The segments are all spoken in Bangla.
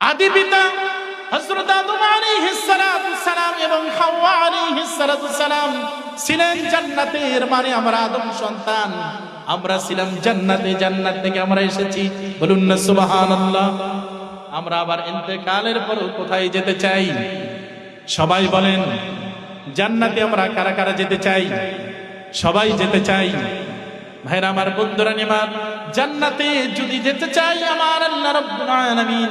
আদি পিতা হযরত আদম আলাইহিস সালাম এবং হাওয়া আলাইহিস সালাম ছিলেন জান্নাতের মানে আমরা আদম সন্তান। আমরা ছিলাম জান্নাতে, জান্নাত থেকে আমরা এসেছি। বলুন না সুবহানাল্লাহ। আমরা আবার ইন্তেকালের পর কোথায় যেতে চাই? সবাই বলেন, জান্নাতে আমরা কারা কারা যেতে চাই? সবাই যেতে চাই। ভাইরা, আমার বন্ধুরা নিমার জান্নাতে যদি যেতে চাই আমার আল্লাহ রাব্বুল আলামিন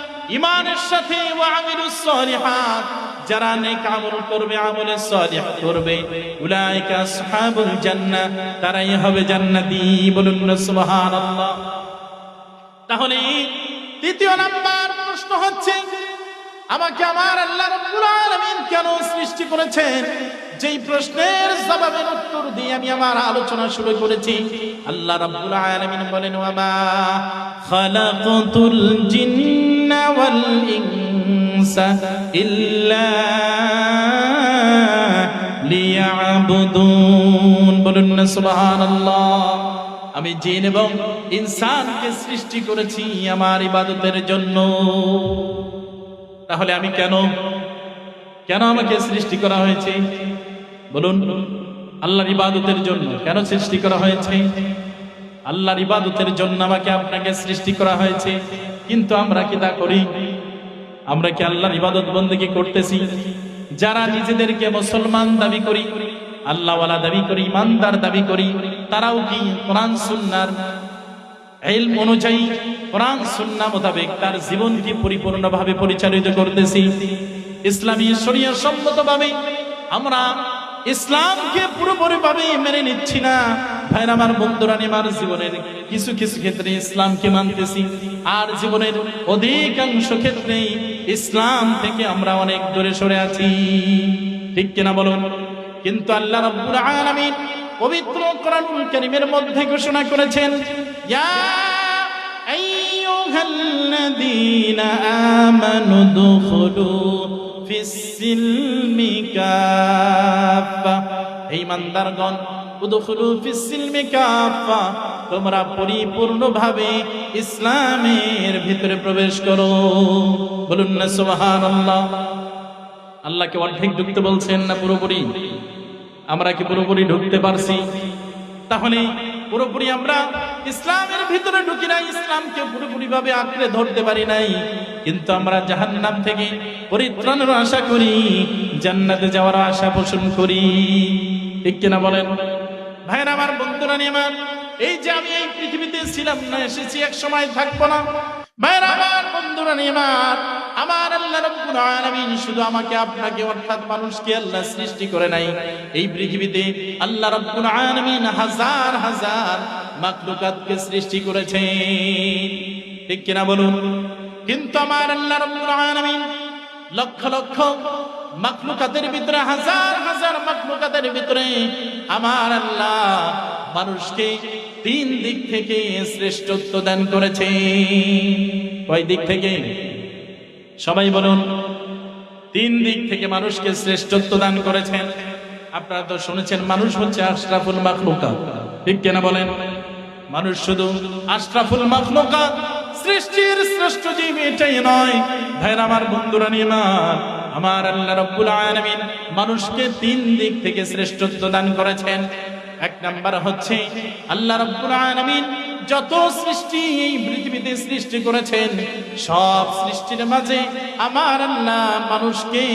ইমানের সাথে ওয়া যারা নেক আমল করবে আমলে সালিহ করবে। উলাইকা আসহাবুল জান্নাহ, তারাই হবে জান্নাতি বলুন না সুবহানাল্লাহ। তাহলে তৃতীয় নাম্বার প্রশ্ন হচ্ছে, আমাকে আমার আল্লাহ রাব্বুল আলামিন কেন সৃষ্টি করেছেন? যেই প্রশ্নের জবাবের উত্তর দিয়ে আমি আমার আলোচনা শুরু করেছি। আল্লাহ রাব্বুল আলামিন বলেন ওয়ামা খালাকাতুল জিন্না ইনসা ইল্লা লিয়াবুদুন বলুন না, সুবহানাল্লাহ। আমি জিন এবং ইনসানকে সৃষ্টি করেছি আমার ইবাদতের জন্য। তাহলে আমি কেন কেন আমাকে সৃষ্টি করা হয়েছে? বলুন, আল্লাহর ইবাদতের জন্য কেন সৃষ্টি করা হয়েছে? আল্লাহর ইবাদতের জন্য আমাকে আপনাকে সৃষ্টি করা হয়েছে। কিন্তু আমরা কি তা করি? আমরা কি আল্লাহর ইবাদত বন্দেগী করতেছি? যারা নিজেদেরকে মুসলমান দাবি করি, আল্লাহওয়ালা দাবি করি, ইমানদার দাবি করি, তারাও কি কোরআন, সুন্নার ইলম অনুযায়ী কোরআন সুন্নাহ মোতাবেক তার জীবনকে পরিপূর্ণভাবে পরিচালিত করতেছি? ইসলামী শরীয় সম্মতভাবে আমরা ইসলামকে পুরোপুরি ভাবে মেনে নিচ্ছি না। ভাইর আমার বন্ধুরা আমার জীবনের কিছু কিছু ক্ষেত্রে ইসলামকে মানতেছি। আর জীবনের অধিকাংশ ক্ষেত্রে ইসলাম থেকে আমরা অনেক দূরে সরে আছি। ঠিক কিনা বলুন? কিন্তু আল্লাহ রাব্বুল আলামিন পবিত্র কোরআনুল কারীমের মধ্যে ঘোষণা করেছেন, ইয়া আইয়ুহাল্লাযীনা আমানু দুখুলু ফিস-সিলমি কাফা হে ইমানদারগণ, উদখুলু ফিস-সিলমি কাফা তোমরা পরিপূর্ণভাবে ইসলামের ভিতরে প্রবেশ করো। বলুন না, সুবহানাল্লাহ। আল্লাহকে অর্ধেক ঢুকতে বলছেন না পুরোপুরি? আমরা কি পুরোপুরি ঢুকতে পারছি? তাহলে পুরোপুরি আমরা ইসলামের ভিতরে ঢুকি নাই, ইসলামকে পুরোপুরি ভাবে আঁকড়ে ধরতে পারি নাই। কিন্তু আমরা জাহান নাম থেকে পরিত্রাণের আশা করি, জান্নাতে যাওয়ার আশা পোষণ করি। ঠিক কিনা বলেন? ভাইরা আমার বন্ধুরা নিয়ে এই যে আমি এই পৃথিবীতে ছিলাম না, এসেছি, এক সময় থাকব না। আমার আমার আল্লাহ রাব্বুল শুধু আমাকে, আপনাকে, অর্থাৎ মানুষকে সৃষ্টি করে নাই। এই পৃথিবীতে আল্লাহ রাব্বুল আলামিন হাজার হাজার মাখলুকাতকে সৃষ্টি করেছেন। ঠিক কিনা বলুন? কিন্তু আমার আল্লাহ রাব্বুল আলামিন লক্ষ লক্ষ মাখলুকাতের ভিতরে, হাজার হাজার মাখলুকাতের ভিতরে আমার আল্লাহ মানুষকে তিন দিক থেকে শ্রেষ্ঠত্ব দান করেছে কয় দিক থেকে? সবাই বলুন, তিন দিক থেকে মানুষকে শ্রেষ্ঠত্ব দান করেছেন। আপনারা তো শুনেছেন, মানুষ হচ্ছে আশরাফুল মাখলুকা ঠিক কেনা বলেন? মানুষ শুধু আশরাফুল মাখলুকা, সৃষ্টির শ্রেষ্ঠ জীব এটাই নয়। ভাইর আমার বন্ধুরা নিমান আমার আল্লাহ রব্বুল আলামিন মানুষকে তিন দিক থেকে শ্রেষ্ঠত্ব দান করেছেন। এক নাম্বার হচ্ছে আল্লাহ রব্বুল আলামিন যত সৃষ্টি এই পৃথিবীতে সৃষ্টি করেছেন, সব সৃষ্টির মাঝে আমার আল্লাহ মানুষকে